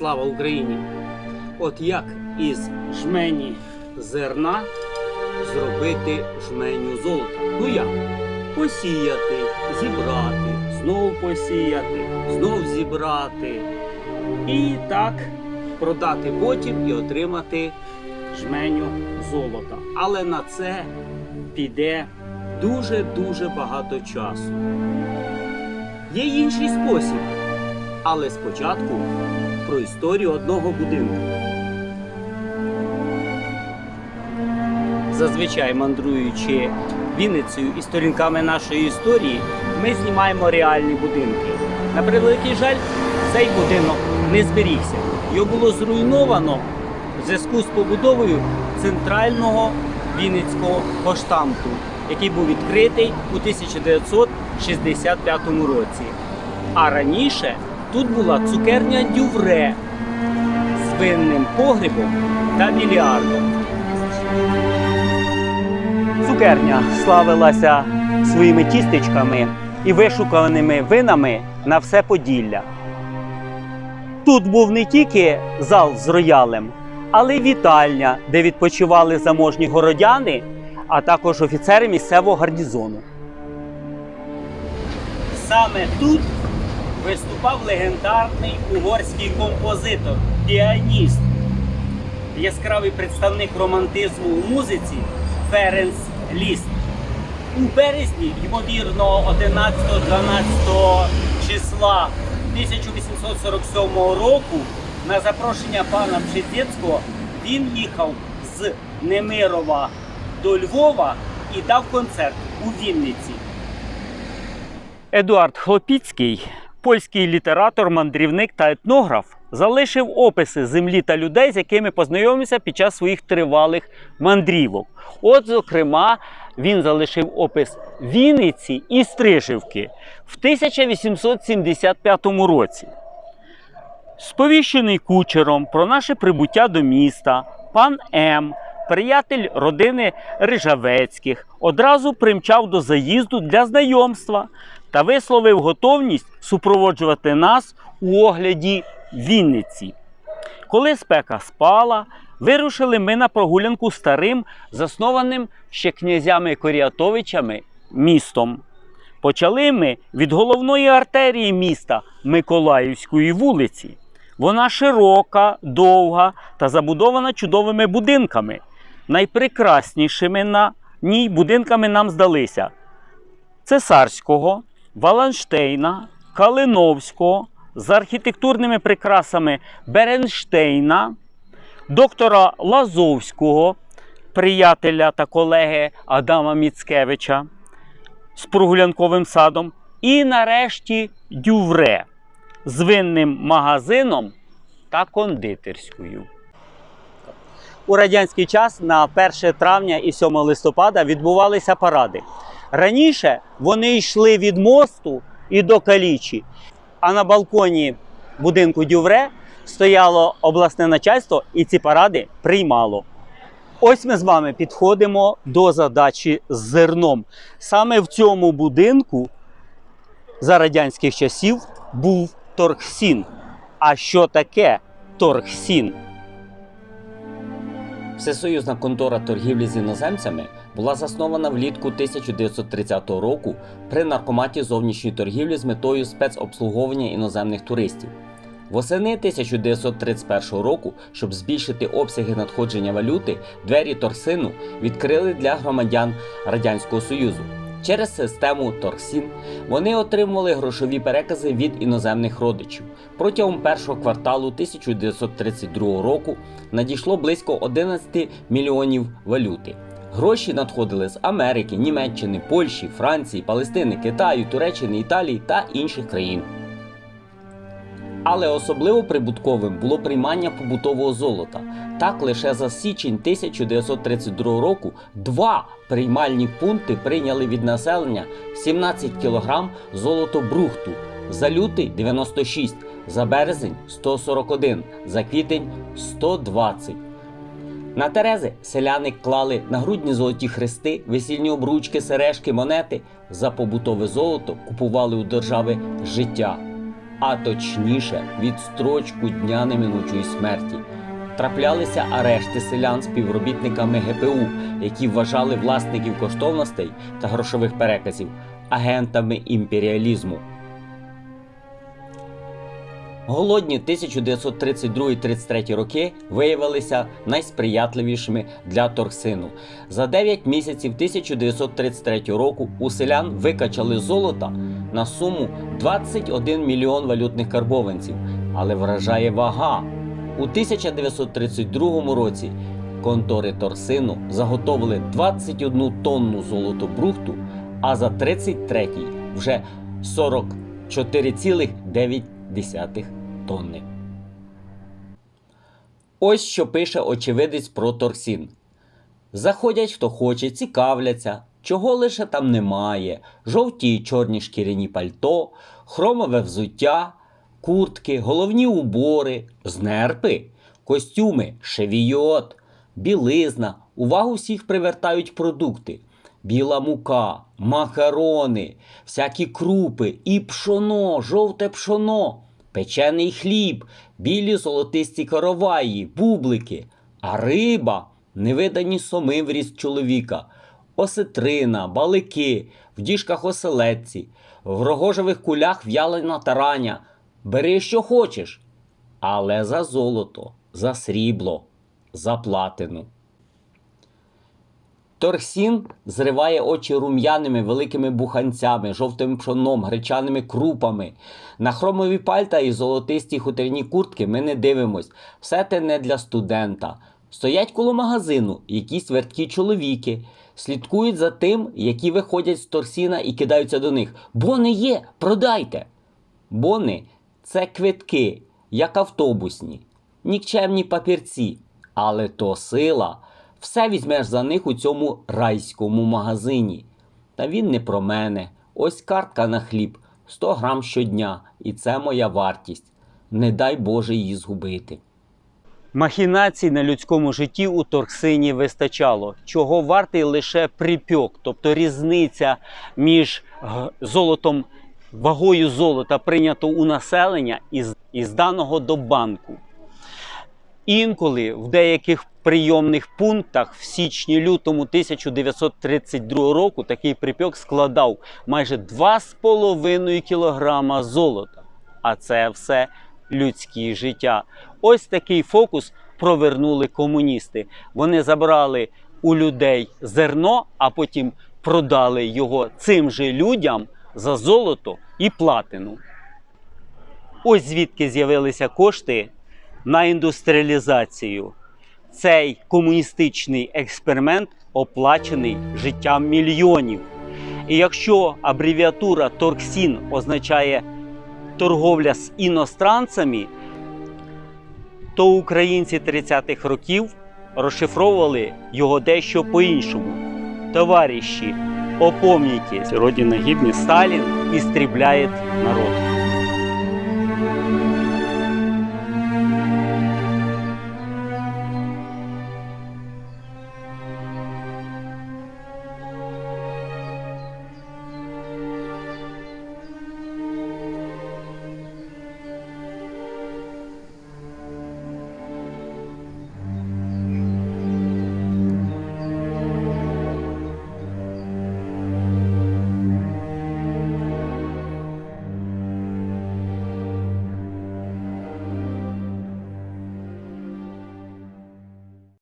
Слава Україні! От як із жмені зерна зробити жменю золота? Ну як? Посіяти, зібрати, знову посіяти, знов зібрати. І так продати потім і отримати жменю золота. Але на це піде дуже-дуже багато часу. Є інший спосіб. Але спочатку про історію одного будинку. Зазвичай мандруючи Вінницею і сторінками нашої історії, ми знімаємо реальні будинки. На превеликий жаль, цей будинок не зберігся. Його було зруйновано в зв'язку з побудовою центрального Вінницького поштамту, який був відкритий у 1965 році. А раніше тут була цукерня Дювре з винним погребом та більярдом. Цукерня славилася своїми тістечками і вишуканими винами на все Поділля. Тут був не тільки зал з роялем, але й вітальня, де відпочивали заможні городяни, а також офіцери місцевого гарнізону. Саме тут виступав легендарний угорський композитор, піаніст, яскравий представник романтизму у музиці Ференс Ліст. У березні, ймовірно, 11-12 числа 1847 року на запрошення пана Пшетєцького він їхав з Немирова до Львова і дав концерт у Вінниці. Едуард Хлопіцький, польський літератор, мандрівник та етнограф, залишив описи землі та людей, з якими познайомився під час своїх тривалих мандрівок. От, зокрема, він залишив опис Вінниці і Стрижівки в 1875 році. Сповіщений кучером про наше прибуття до міста, пан М, приятель родини Рижавецьких, одразу примчав до заїзду для знайомства та висловив готовність супроводжувати нас у огляді Вінниці. Коли спека спала, вирушили ми на прогулянку старим, заснованим ще князями Коріатовичами містом. Почали ми від головної артерії міста Миколаївської вулиці. Вона широка, довга та забудована чудовими будинками. Найпрекраснішими на ній будинками нам здалися Цесарського, Валанштейна, Калиновського з архітектурними прикрасами Беренштейна, доктора Лазовського, приятеля та колеги Адама Міцкевича з прогулянковим садом, і нарешті Дювре з винним магазином та кондитерською. У радянський час на 1 травня і 7 листопада відбувалися паради. Раніше вони йшли від мосту і до калічі, а на балконі будинку Дювре стояло обласне начальство і ці паради приймало. Ось ми з вами підходимо до задачі з зерном. Саме в цьому будинку за радянських часів був торгсін. А що таке торгсін? Всесоюзна контора торгівлі з іноземцями була заснована влітку 1930 року при наркоматі зовнішньої торгівлі з метою спецобслуговування іноземних туристів. Восени 1931 року, щоб збільшити обсяги надходження валюти, двері торсину відкрили для громадян Радянського Союзу. Через систему Торсін вони отримували грошові перекази від іноземних родичів. Протягом першого кварталу 1932 року надійшло близько 11 мільйонів валюти. Гроші надходили з Америки, Німеччини, Польщі, Франції, Палестини, Китаю, Туреччини, Італії та інших країн. Але особливо прибутковим було приймання побутового золота. Так лише за січень 1932 року два приймальні пункти прийняли від населення 17 кг золотобрухту, за лютий 96, за березень 141, за квітень 120. На Терези селяни клали на грудні золоті хрести, весільні обручки, сережки, монети. За побутове золото купували у держави життя. А точніше відстрочку дня неминучої смерті. Траплялися арешти селян співробітниками ГПУ, які вважали власників коштовностей та грошових переказів агентами імперіалізму. Голодні 1932-33 роки виявилися найсприятливішими для торксину. За 9 місяців 1933 року у селян викачали золота на суму 21 мільйон валютних карбованців. Але вражає вага. У 1932 році контори торсину заготовили 21 тонну золотобрухту, а за 33 вже 44,9 тонни. Ось що пише очевидець про торсін. Заходять хто хоче, цікавляться, чого лише там немає: жовті й чорні шкіряні пальто, хромове взуття, куртки, головні убори, знерпи, костюми, шевійот, білизна. Увагу всіх привертають продукти: біла мука, макарони, всякі крупи, і пшоно, жовте пшоно, печений хліб, білі золотисті караваї, бублики, а риба, невидані соми в ріст чоловіка, осетрина, балики, в діжках оселедці, в рогожевих кулях в'ялена тараня. Бери, що хочеш, але за золото, за срібло, за платину. Торсін зриває очі рум'яними великими буханцями, жовтим пшоном, гречаними крупами. На хромові пальта і золотисті хутряні куртки ми не дивимось. Все те не для студента. Стоять коло магазину якісь верткі чоловіки, слідкують за тим, які виходять з торсіна і кидаються до них. Бони є, продайте. Бони це квитки, як автобусні, нікчемні папірці, але то сила. Все візьмеш за них у цьому райському магазині. Та він не про мене. Ось картка на хліб 100 грам щодня, і це моя вартість. Не дай Боже її згубити. Махінацій на людському житті у торксині вистачало, чого вартий лише припьок, тобто різниця між золотом, вагою золота, прийнято у населення і, з- і зданого до банку. Інколи в деяких прийомних пунктах в січні-лютому 1932 року такий припьок складав майже 2,5 кілограма золота. А це все людське життя. Ось такий фокус провернули комуністи. Вони забрали у людей зерно, а потім продали його цим же людям за золото і платину. Ось звідки з'явилися кошти на індустріалізацію. Цей комуністичний експеримент оплачений життям мільйонів. І якщо абревіатура Торксін означає торговля з іностранцями, то українці 30-х років розшифровували його дещо по-іншому. Товариші, опомнітесь, Родина гибнет, Сталін істрібляє народ.